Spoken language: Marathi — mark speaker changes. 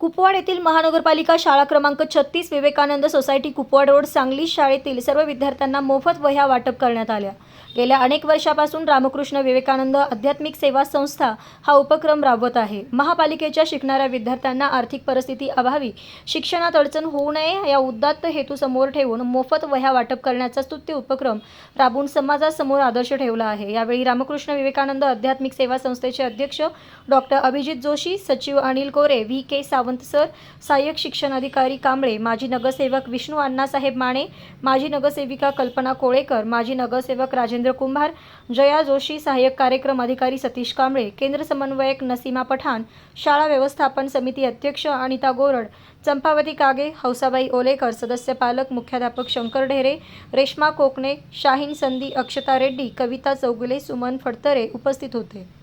Speaker 1: कुपवाड येथील महानगरपालिका शाळा क्रमांक छत्तीस विवेकानंद सोसायटी कुपवाड रोड सांगली शाळेतील सर्व विद्यार्थ्यांना मोफत वह्या वाटप करण्यात आल्या. गेल्या अनेक वर्षापासून रामकृष्ण विवेकानंद आध्यात्मिक सेवा संस्था हा उपक्रम राबवत आहे. महापालिकेच्या शिकणाऱ्या विद्यार्थ्यांना आर्थिक परिस्थिती अभावी शिक्षणात अडचण होऊ नये या उद्दात्त हेतू समोर ठेवून मोफत वह्या वाटप करण्याचा स्तुत्य उपक्रम राबवून समाजासमोर आदर्श ठेवला आहे. यावेळी रामकृष्ण विवेकानंद आध्यात्मिक सेवा संस्थेचे अध्यक्ष डॉक्टर अभिजित जोशी सचिव Anil Kore V K Sawant sir सहाय्यक शिक्षण अधिकारी कांबळे माजी नगरसेवक विष्णू अण्णासाहेब माने माजी नगरसेविका कल्पना कोळेकर माजी नगरसेवक राजेंद्र कुंभार जया जोशी सहाय्यक कार्यक्रम अधिकारी सतीश कांबळे केंद्र समन्वयक नसीमा पठाण शाळा व्यवस्थापन समिती अध्यक्ष अनिता गोरड चंपावती कागे हौसाबाई ओलेकर सदस्य पालक मुख्याध्यापक शंकर ढेरे रेश्मा कोकणे शाहीन संधी अक्षता रेड्डी कविता चौगुले सुमन फडतरे उपस्थित होते.